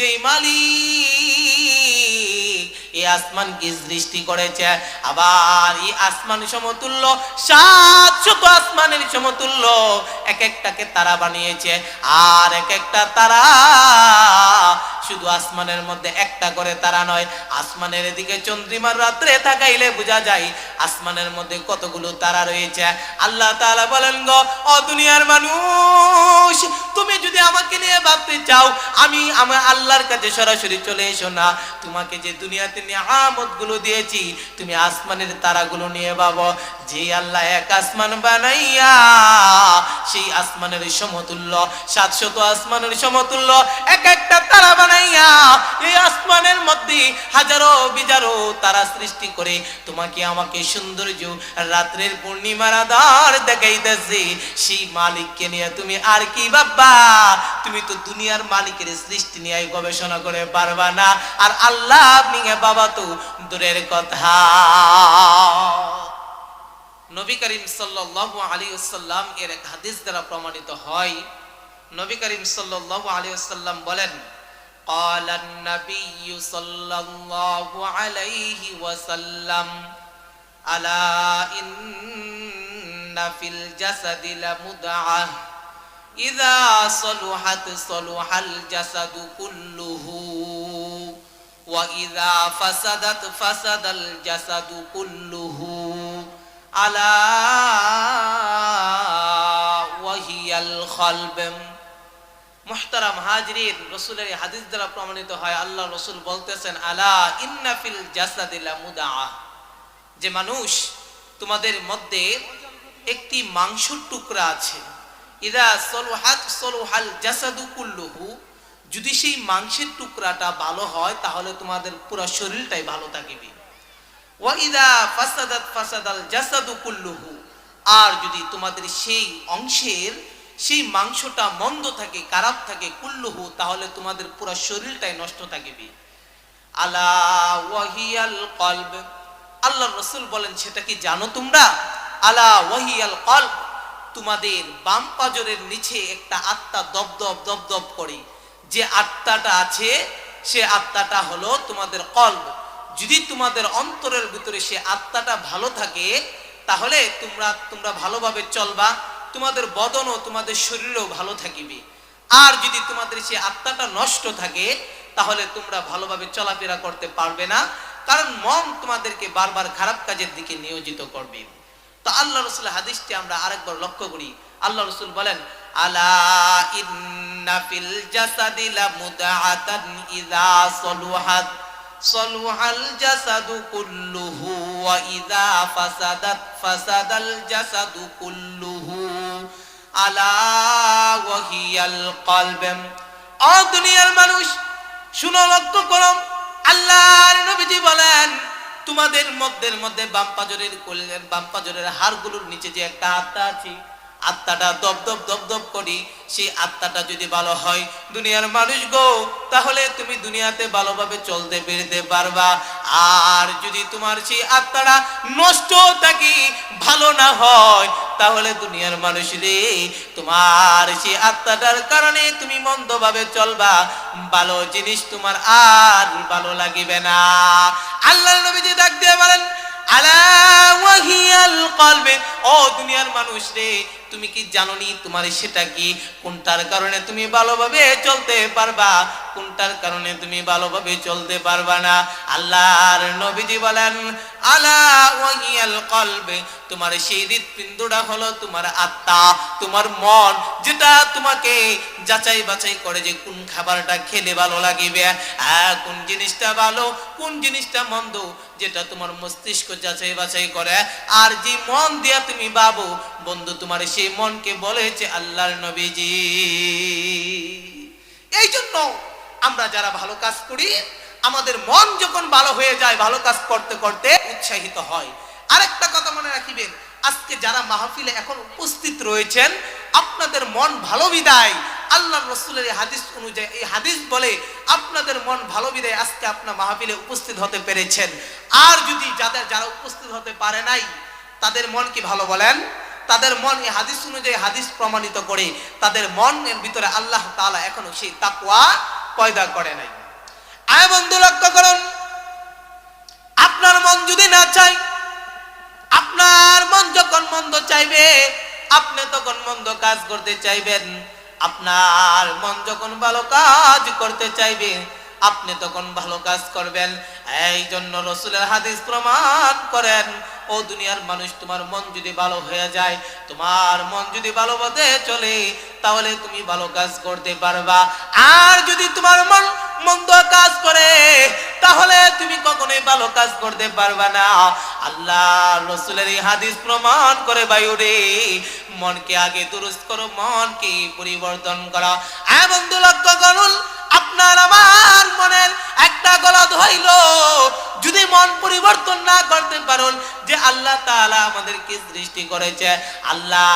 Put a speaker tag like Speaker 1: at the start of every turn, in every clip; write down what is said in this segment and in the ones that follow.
Speaker 1: যেই মালিক, এই আসমানকে সৃষ্টি করেছে। আবার এই আসমান সমতুল্য, সাত শত আসমানের সমতুল্য এক একটাকে তারা বানিয়েছে। আর এক একটা তারা শুধু আসমানের মধ্যে একটা করে তারা নয়, আসমানের দিকে চন্দ্রিমার রাত্রে তাকাইলে বোঝা যায় আসমানের মধ্যে কতগুলো তারা রয়েছে। আল্লাহ তাআলা বলেন গো, ও দুনিয়ার মানুষ, তুমি যদি আমাকে নিয়ে ভাবতে চাও, আমি আমার আল্লাহর কাছে সরাসরি চলে এসো না। তোমাকে যে দুনিয়াতে নিয়ামতগুলো দিয়েছি, তুমি আসমানের তারাগুলো নিয়ে ভাবো। যে আল্লাহ এক আসমান বানাইয়া, সেই আসমানের সমতুল্য, সাতশত আসমানের সমতুল্য, এক একটা তারা বানাইয়া এই আসমানের মধ্যে হাজারো বিজারো তারা সৃষ্টি করে। তোমাকে আমাকে সৌন্দর্য রাত্রের পূর্ণিমার দেখাইতেছে। সেই মালিককে নিয়ে তুমি আর কি তুমি তো দুনিয়ার মালিকের সৃষ্টি নিয়ে গবেষণা করে পারবা না। আর আল্লাহ নিয়ে বাবা তো দূরের কথা। নবী করিম আলাইহি ওয়াসাল্লাম এর হাদিস দ্বারা প্রমাণিত হয়। নবী করিম আলাইহি ওয়াসাল্লাম বলেন قال النبي صلى الله عليه وسلم ألا إن في الجسد لمدعة إذا صلحت صلح الجسد كله وإذا فسدت فسد الجسد كله ألا وهي القلب মুহতারাম হাজরিন, রসুলের হাদিস দ্বারা প্রমাণিত হয়, আল্লাহ রসুল বলতেছেন, আলা ইন্নাফিল জাসাদিলা মুদা যে মানুষ তোমাদের মধ্যে একটি মাংসর টুকরা আছে। ইদা সলুহাত সলুহাল জাসাদু কুল্লুহু, যদি সেই মাংসের টুকরাটা ভালো হয়, তাহলে তোমাদের পুরো শরীরটাই ভালো থাকিবে। ওয়া ইদা ফাসাদাত ফাসাদাল জাসাদু কুল্লুহু, আর যদি তোমাদের সেই অংশের সেই মাংসটা মন্দ থাকে, খারাপ থাকে, কুল্লুহু, তাহলে তোমাদের পুরো শরীরটাই নষ্ট থাকবে। আলা ওয়াহিয়াল কলব। আল্লাহ রসুল বলেন, সেটা কি জানো তোমরা? আলা ওয়াহিয়াল কলব। তোমাদের বাম পাজরের নিচে একটা আত্মা দপদপ দপদপ করে। যে আত্মাটা আছে, সে আত্মাটা হলো তোমাদের কলব। যদি তোমাদের অন্তরের ভিতরে সে আত্মাটা ভালো থাকে, তাহলে তোমরা তোমরা ভালোভাবে চলবা। তোমাদের বদনও তোমাদের শরীরও ভালো থাকিবে। আর যদি তোমাদের সে আত্মাটা নষ্ট থাকে, তাহলে তোমরা ভালোভাবে চলাফেরা করতে পারবে না, কারণ মন তোমাদেরকে বারবার খারাপ কাজের দিকে নিয়োজিত করবে। তো আল্লাহ রসুল হাদিসটি আমরা আরেকবার লক্ষ্য করি। আল্লাহ রসুল বলেন, আলা আত্মাটা যদি ভালো হয়, দুনিয়ার মানুষ গো, তাহলে তুমি দুনিয়াতে ভালোভাবে চলতে বেরোতে পারবা। আর যদি তোমার সেই আত্মাটা নষ্ট থাকি, ভালো না হয় তাহলে দুনিয়ার মানুষ রে, তোমার সেই আত্মাটার কারণে তুমি মন্দভাবে চলবা। ভালো জিনিস তোমার আর ভালো লাগিবে না। আল্লাহ নবীজি ডাক দিয়ে বলেন ও দুনিয়ার মানুষ রে, তুমি কি জানোনি তোমার সেটা কি? কোনটার কারণে তুমি ভালোভাবে চলতে পারবা? কোনটার কারণে তুমি ভালোভাবে চলতে পারবা না। আল্লাহর নবীজি বলেন আলা ওয়াহিয়াল কলবে তোমার সেই হৃৎপিণ্ডটা হলো তোমার আত্মা তোমার মন যেটা তোমাকে যাচাই বাছাই করে যে কোন খাবারটা খেলে ভালো লাগিবে। আহ, কোন জিনিসটা ভালো কোন জিনিসটা মন্দ যেটা তোমার মস্তিষ্ক যাচাই বাছাই করে। আর যে মন দিয়া তুমি বাবু বন্ধু তোমার সেই মনকে বলেছে আল্লাহর নবীজি। এই জন্য আমরা যারা ভালো কাজ করি, আমাদের মন যখন ভালো হয়ে যায়, ভালো কাজ করতে করতে উৎসাহিত হয়। আরেকটা কথা মনে রাখিবেন, আজকে যারা মাহফিলে এখন উপস্থিত রয়েছেন, আপনাদের মন ভালো বিদায়। আল্লাহ রসুলের এই হাদিস অনুযায়ী, এই হাদিস বলে, আপনাদের মন ভালো বিদায় আজকে আপনার মাহফিলে উপস্থিত হতে পেরেছেন। আর যদি যাদের, যারা উপস্থিত হতে পারে নাই, তাদের মন কি ভালো বলেন? তাদের মন এই হাদিস অনুযায়ী, হাদিস প্রমাণিত করে, তাদের মনের ভিতরে আল্লাহ তাআলা এখনও সেই তাকওয়া পয়দা করে নাই। আয় বন্ধু, লক্ষ্য করুন। আপনার মন যদি না চায়, আপনার মন যখন মন্দ চাইবে, আপনি তখন মন্দ কাজ করতে চাইবেন। আপনার মন যখন ভালো কাজ করতে চাইবে আপনি তখন ভালো কাজ করবেন। এই জন্য রসুলের হাদিস প্রমাণ করেন, ও দুনিয়ার মানুষ, তোমার মন যদি ভালো হয়ে যায়, তোমার মন যদি ভালো পথে চলে, তাহলে তুমি ভালো কাজ করতে পারবা। আর যদি তোমার মন মন্দ কাজ করে, তাহলে তুমি কখনোই ভালো কাজ করতে পারবা না। আল্লাহ রসুলের এই হাদিস প্রমাণ করে বায়ুরে মনকে আগে দুরুস্ত করো, মনকে পরিবর্তন করা। হ্যাঁ বন্ধু, লক্ষ্য করুন আপনার আমার মনের একটা গলদ হইল। যদি মন পরিবর্তন না করতে পারুন, যে আল্লাহ তাআলা আমাদেরকে সৃষ্টি করেছে, আল্লাহ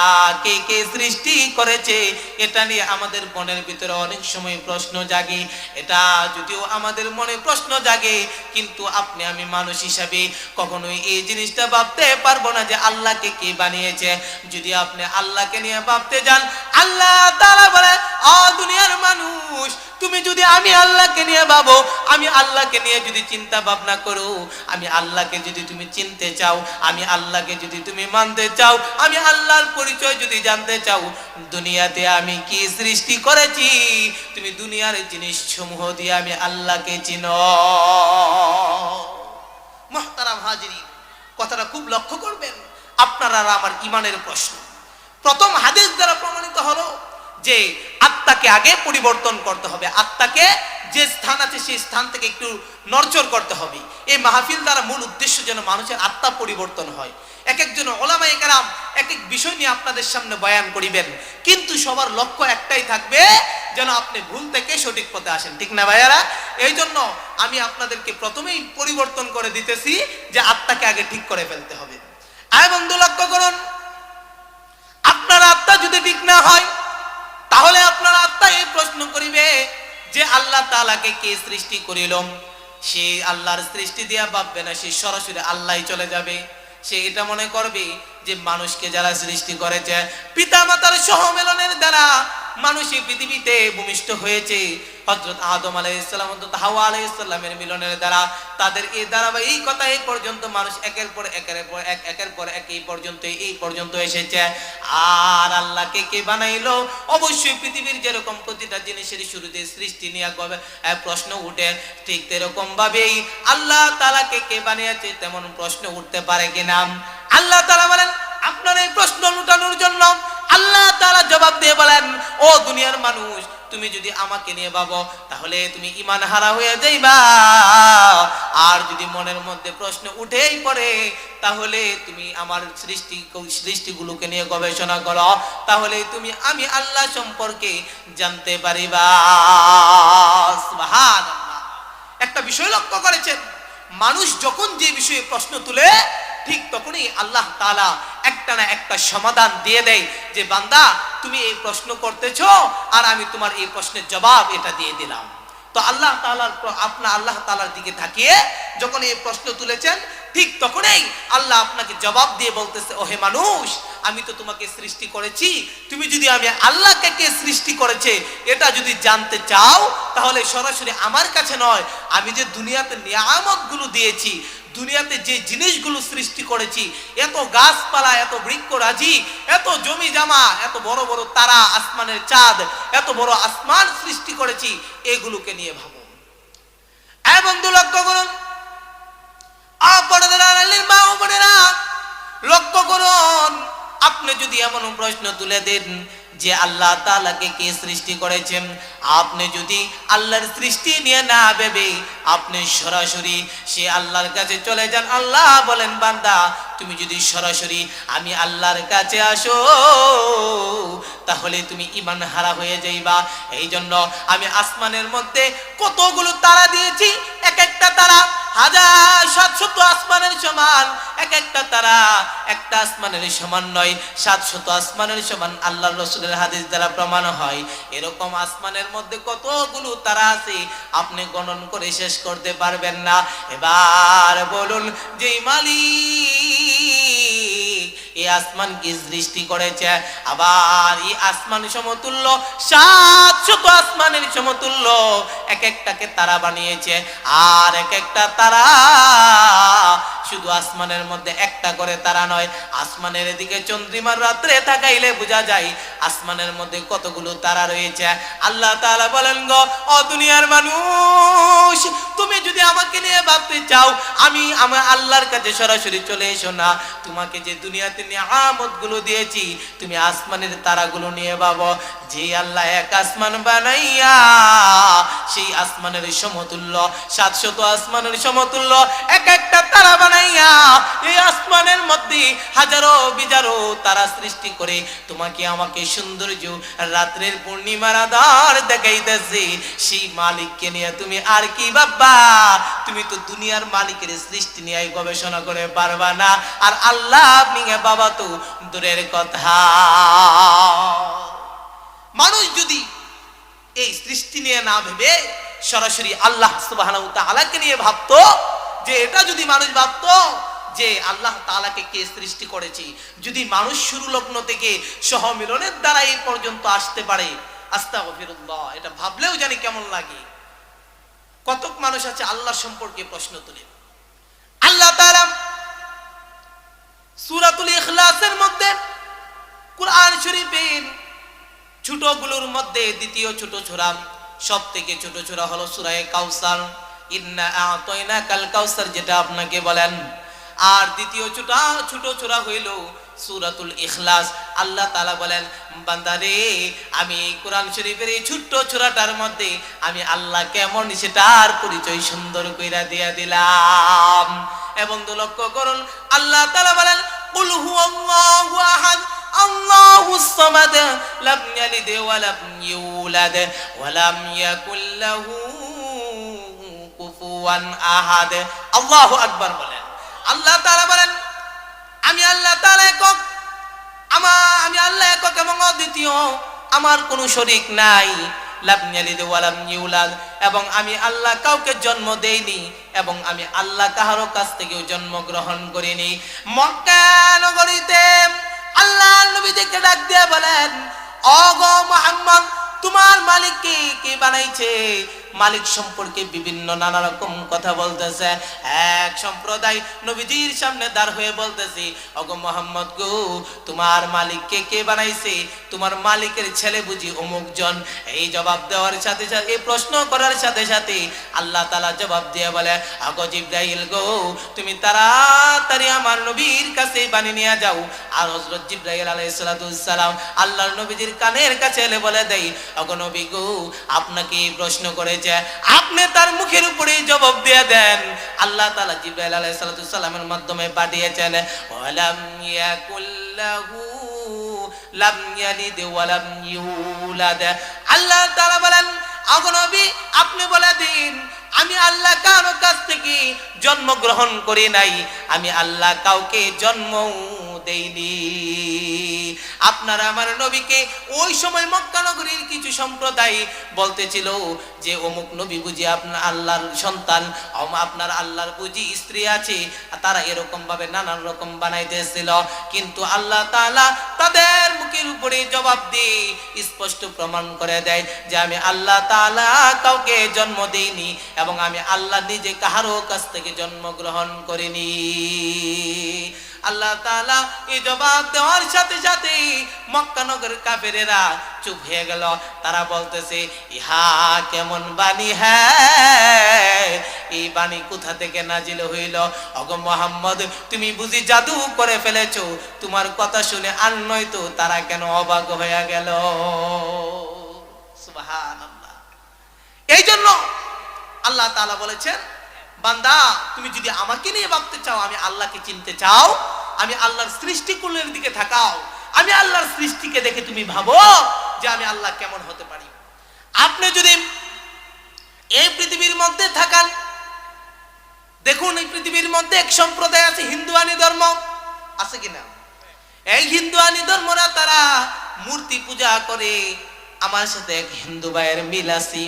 Speaker 1: কে কে সৃষ্টি করেছে, এটা নিয়ে আমাদের মনের ভিতরে অনেক সময় প্রশ্ন জাগে। এটা যদিও আমাদের মনে প্রশ্ন জাগে, কিন্তু আপনি আমি মানুষ হিসাবে কখনোই এই জিনিসটা ভাবতে পারব না যে আল্লাহকে কে বানিয়েছে। যদি আপনি আল্লাহকে নিয়ে ভাবতে যান, আল্লাহ তাআলা বলে, অ দুনিয়ার মানুষ, তুমি যদি আমি আল্লাহকে নিয়ে ভাবো। আমি আল্লাহকে নিয়ে যদি চিন্তা ভাবনা করো, আমি আল্লাহকে যদি তুমি চিনতে চাও, আমি আল্লাহকে যদি তুমি মানতে চাও, আমি আল্লাহর পরিচয় যদি জানতে চাও, দুনিয়াতে আমি কি সৃষ্টি করেছি? তুমি দুনিয়ার জিনিস সমূহ দিয়ে আমি আল্লাহকে চিনো। মহতারাম হাজিরি কথাটা খুব লক্ষ্য করবেন। আপনারা আমার ইমানের প্রশ্ন। প্রথম হাদিস দ্বারা প্রমাণিত হলো যে আত্মাকে আগে পরিবর্তন করতে হবে, আত্মাকে যে স্থান আছে সেই স্থান থেকে একটু নড়চড় করতে হবে। এই মাহফিল দ্বারা মূল উদ্দেশ্য যেন মানুষের আত্মা পরিবর্তন হয়। এক একজন ওলামাই কারাম এক এক বিষয় নিয়ে আপনাদের সামনে বয়ান করিবেন, কিন্তু সবার লক্ষ্য একটাই থাকবে, যেন আপনি ভুল থেকে সঠিক পথে আসেন। ঠিক না ভাইয়ারা? এই জন্য আমি আপনাদেরকে প্রথমেই পরিবর্তন করে দিতেছি যে আত্মাকে আগে ঠিক করে ফেলতে হবে। আয় বন্ধু, লক্ষ্য করুন। আপনার আত্মা যদি ঠিক না হয় তাহলে আপনার আত্মা এই প্রশ্ন করিবে যে আল্লাহ তালাকে কে সৃষ্টি করিল? সে আল্লাহর সৃষ্টি দিয়া ভাববে না, সে সরাসরি আল্লাহ চলে যাবে। সে এটা মনে করবে যে মানুষকে যারা সৃষ্টি করেছে পিতা মাতার সহমেলনের দ্বারা মানুষ এই পৃথিবীতে ভূমিষ্ঠ হয়েছে। হজরত আদম আলাইসাল্লাম হাওয়া আলাইসাল্লামের মিলনের দ্বারা তাদের এই ধারাবাহিকতা এই কথা এই পর্যন্ত মানুষ একের পর একের পর এক, একের পর এক এই পর্যন্ত এই পর্যন্ত এসেছে। আর আল্লাহকে কে বানাইলো? অবশ্যই পৃথিবীর যেরকম প্রতিটা জিনিসের শুরুতে সৃষ্টি নিয়ে প্রশ্ন উঠে ঠিক এরকম ভাবেই আল্লাহ তালাকে কে বানিয়েছে তেমন প্রশ্ন উঠতে পারে কিনা? আল্লাহ তালা বলেন, আপনার এই প্রশ্ন লুটানোর জন্য জবাব দিয়ে বলেন, ও দুনিয়ার মানুষ, তুমি যদি আমাকে নিয়ে ভাবো, তাহলে তুমি ইমান হারা হয়ে যাইবা। আর যদি মনের মধ্যে প্রশ্ন উঠেই পড়ে, তাহলে তুমি আমার সৃষ্টি, সৃষ্টিগুলোকে নিয়ে গবেষণা করো। তাহলে তুমি আমি আল্লাহ সম্পর্কে জানতে পারিবা। একটা বিষয় লক্ষ্য করেছেন, মানুষ যখন যে বিষয়ে প্রশ্ন তুলে, ঠিক তখনই আল্লাহ তালা একটা না একটা সমাধান দিয়ে দেয়। যে বান্দা, তুমি এই প্রশ্ন করতেছ আর আমি তোমার এই প্রশ্নের জবাব এটা দিয়ে দিলাম। তো আল্লাহ তালার আপনার আল্লাহ তালার দিকে থাকিয়ে যখন এই প্রশ্ন তুলেছেন ঠিক তখনই আল্লাহ আপনাকে জবাব দিয়ে বলতেছে, ওহে মানুষ, আমি তো তোমাকে সৃষ্টি করেছি। তুমি যদি আমি আল্লাহকে কে সৃষ্টি করেছে এটা যদি জানতে চাও, তাহলে সরাসরি আমার কাছে নয়। আমি যে দুনিয়াতে নিয়ামতগুলো দিয়েছি, দুনিয়াতে যে জিনিসগুলো সৃষ্টি করেছি, এত গাছপালা, এত বৃক্ষরাজি, এত জমি জামা এত বড় বড় তারা, আসমানের চাঁদ, এত বড় আসমান সৃষ্টি করেছি, এগুলোকে নিয়ে ভাবো। হ্যাঁ বন্ধু লক্ষ্য করুন মা লক্ষ্য করুন আপনি যদি এমন প্রশ্ন তুলে দেন যে আল্লাহ তাআলাকে কে সৃষ্টি করেছেন, আপনি যদি আল্লাহর সৃষ্টি নিয়ে না ভেবে আপনি সরাসরি সে আল্লাহর কাছে চলে যান, আল্লাহ বলেন, বান্দা, তুমি যদি সরাসরি আমি আল্লাহর কাছে আসো, তাহলে তুমি ইমান হারা হয়ে যাইবা। এই জন্য আমি আসমানের মধ্যে কতগুলো তারা দিয়েছি, এক একটা তারা হাজার সাতশত আসমানের সমান, এক একটা তারা একটা আসমানের সমান নয়। সাতশত আসমানের সমান আল্লাহ রসুলের হাদিস দ্বারা প্রমাণ হয়। এরকম আসমানের মধ্যে কতগুলো তারা আছে, আপনি গণন করে শেষ করতে পারবেন না। এবার বলুন যে মালিক এই আসমান কি সৃষ্টি করেছে? আবার এই আসমান সমতুল্য, সাত শত আসমানের সমতুল্য এক একটাকে তারা বানিয়েছে। আর এক একটা তারা শুধু আসমানের মধ্যে একটা করে তারা নয়, আসমানের দিকে চন্দ্রিমার রাত্রে তাকাইলে বোঝা যায় আসমানের মধ্যে কতগুলো তারা রয়েছে। আল্লাহ তাআলা বলেন গো, ও দুনিয়ার মানুষ, তুমি যদি আমাকে নিয়ে ভাবতে চাও, আমি আমার আল্লাহর কাছে সরাসরি চলে এসো না। তোমাকে যে দুনিয়াতে নিয়ামতগুলো দিয়েছি, তুমি আসমানের তারাগুলো নিয়ে ভাবো। যে আল্লাহ এক আসমান বানাইয়া, সেই আসমানের সমতুল্য, সাতশত আসমানের সমতুল্য, এক একটা তারা বানাইয়া, এই আসমানের মধ্যে হাজারো বিজারো তারা সৃষ্টি করে তোমাকে আমাকে সৌন্দর্য রাত্রের পূর্ণিমার আধার দেখাইতেছে। সেই মালিককে নিয়ে তুমি আর কি বাবা তুমি তো দুনিয়ার মালিকের সৃষ্টি নিয়ে গবেষণা করে পারবা না। আর আল্লাহ নিয়ে বাবা তো দূরের কথা। মানুষ যদি এই সৃষ্টি নিয়ে না ভেবে সরাসরি আল্লাহ তাআলাকে নিয়ে ভাবতো, যে এটা যদি মানুষ ভাবতো যে আল্লাহ তাআলাকে কে সৃষ্টি করেছে, যদি মানুষ শুরু লগ্ন থেকে সহমিলনের দ্বারা এই পর্যন্ত আসতে পারে, আস্তাগফিরুল্লাহ, এটা ভাবলেও জানি কেমন লাগে। কতক মানুষ আছে আল্লাহ সম্পর্কে প্রশ্ন তুলে। আল্লাহ তাআলা সূরাতুল ইখলাসের মধ্যে কুরআন শরীফের ছোটগুলোর মধ্যে দ্বিতীয় ছোট ছোরা সব থেকে ছোট ছোরা হলো সুরায় কাউসার। ইন্না আতয়না কাল কাউসার যেটা আপনাকে বলেন। আর দ্বিতীয় ছোটা, ছোট ছোরা হইল সুরাতুল ইখলাস। আল্লাহ তাআলা বলেন, বান্দারে, আমি কোরআন শরীফের এই ছোট্ট ছোরাটার মধ্যে আমি আল্লাহ কেমন সেটার পরিচয় সুন্দর কইরা দিয়া দিলাম। এবং লক্ষ্য করুন, আল্লাহ তালা বলেন الصمد لم يلد ولم يولد ولم يكن له কুফুয়ান আহাদ আল্লাহু আকবার বলেন আল্লাহ তাআলা বলেন আমি আল্লাহ তাআলা একক আমার আমি আল্লাহ একক এবং অদ্বিতীয় আমার কোনো শরীক নাই লাম ইয়ালিদ ওয়া লাম ইউলাদ এবং আমি আল্লাহ কাউকে জন্ম দেইনি এবং আমি আল্লাহ কাহারও কাছ থেকেও জন্ম গ্রহণ করিনি মক্কা নগরীতে আল্লাহ নবীদেরকে ডাক দিয়ে বলেন অগ মোহাম্মদ তোমার মালিক কি বানাইছে? মালিক সম্পর্কে বিভিন্ন নানা রকম কথা বলতেছে। এক সম্প্রদায় নবীজির সামনে দাঁড় হয়ে বলতেছে অগ মোহাম্মদ গো, তোমার মালিক কে কে বানাইছে? তোমার মালিকের ছেলে বুঝি অমুক জন এই জবাব দেওয়ার সাথে সাথে, এই প্রশ্ন করার সাথে সাথে আল্লাহ তালা জবাব দিয়ে বলে আগ জিব্রাইল গো, তুমি তাড়াতাড়ি আমার নবীর কাছে বানি নিয়ে যাও। আর হজরত জিব্রাইল আলাইসালাম আল্লাহর নবীজির কানের কাছে এলে বলে দেই অগনবী গো, আপনাকে প্রশ্ন করেছে। আপনি তার মুখের উপরে জবাব দিয়ে দেন। আল্লাহ তালা জিব্রাইল আলাইহিস সালামের মাধ্যমে পাঠিয়েছেন আল্লাহ তাআলা বলেন অগনবী আপনি বলে দিন, আমি আল্লাহ কারও কাছ থেকে জন্মগ্রহণ করি নাই, আমি আল্লাহ কাউকে জন্ম দেইনি। আপনারা আমার নবীকে ওই সময় মক্কা নগরীর কিছু সম্প্রদায় বলতেছিল যে, অমুক নবী বুঝি আপনার আল্লাহর সন্তান আপনার আল্লাহর বুঝি স্ত্রী আছে। তারা এরকম ভাবে নানান রকম বানাইতেছিল। কিন্তু আল্লাহ তাআলা তাদের মুখের উপরে জবাব দিয়ে স্পষ্ট প্রমাণ করে দেয় যে, আমি আল্লাহ তাআলা কাউকে জন্ম দেইনি এবং আমি আল্লাহ নিজে কাহারও কাছ থেকে জন্মগ্রহণ করিনি। আল্লাহ তাআলা এই জবাব দেওয়ার সাথে সাথে মক্কা নগরের কাফেরেরা চুপ হয়ে গেল। তারা বলতেছে, ইহা কেমন বাণী হ্যাঁ এই বাণী কোথা থেকে নাজিল হইল? অগ মোহাম্মদ, তুমি বুঝি জাদু করে ফেলেছো। তোমার কথা শুনে আর নয়তো তারা কেন অবাক হয়ে গেল? এই জন্য আল্লাহ তাআলা বলেছেন, বান্দা, তুমি যদি আমাকে নিয়ে ভাবতে চাও, আমি আল্লাহকে চিনতে চাও আমি আল্লাহর সৃষ্টিকুলের দিকে থাকাও। আমি আল্লাহর সৃষ্টিকে দেখে তুমি ভাবো যে আমি আল্লাহ কেমন হতে পারি। আপনি যদি এই পৃথিবীর মধ্যে থাকান, দেখুন এই পৃথিবীর মধ্যে এক সম্প্রদায় আছে হিন্দুয়ানি ধর্ম। আছে কিনা? এই হিন্দুয়ানি ধর্মরা তারা মূর্তি পূজা করে। আমার সাথে এক হিন্দু ভাইয়ের মিল আছে।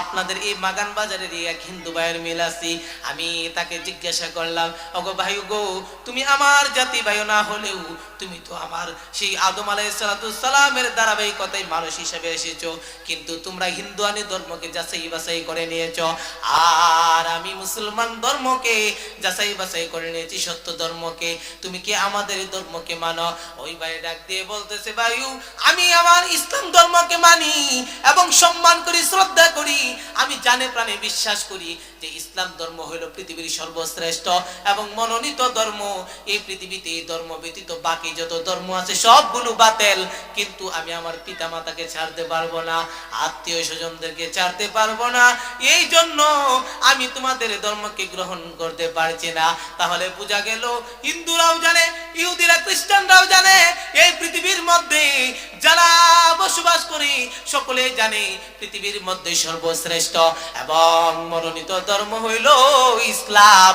Speaker 1: আপনাদের এই বাগান বাজারের এক হিন্দু ভাইয়ের মিল আছি। আমি তাকে জিজ্ঞাসা করলাম, ওগো ভাই গো তুমি আমার জাতি ভাই না হলেও তুমি তো আমার সেই আদম আলাইসালামের ধারাবাহিকতায় মানুষ হিসেবে এসেছ। কিন্তু তোমরা হিন্দুয়ানি ধর্মকে যাচাই বাছাই করে নিয়েছো। আর আমি মুসলমান ধর্মকে যাচাই বাছাই করে নিয়েছি, সত্য ধর্মকে। তুমি কি আমাদের ধর্মকে মানো? ওই ভাই ডাক দিয়ে বলতেছে ভাইউ আমি আমার ইসলাম ধর্মকে মানি এবং সম্মান করি, শ্রদ্ধা করি। আমি জানে প্রাণে বিশ্বাস করি যে ইসলাম ধর্ম হইল পৃথিবীর সর্বশ্রেষ্ঠ এবং মনোনীত ধর্ম। এই পৃথিবীতে এই ধর্ম ব্যতীত বাকি যত ধর্ম আছে সবগুলো বাতেল। কিন্তু আমি আমার পিতা মাতাকে ছাড়তে পারব না আত্মীয় স্বজনদেরকে ছাড়তে পারব না। এই জন্য আমি তোমাদের ধর্মকে গ্রহণ করতে পারছি না। তাহলে বোঝা গেল, হিন্দুরাও জানে, ইহুদিরা খ্রিস্টানরাও জানে, এই পৃথিবীর মধ্যে যারা বসবাস করি সকলে জানে, পৃথিবীর মধ্যে সর্বশ্রেষ্ঠ এবং মনোনীত ধর্ম হইল ইসলাম।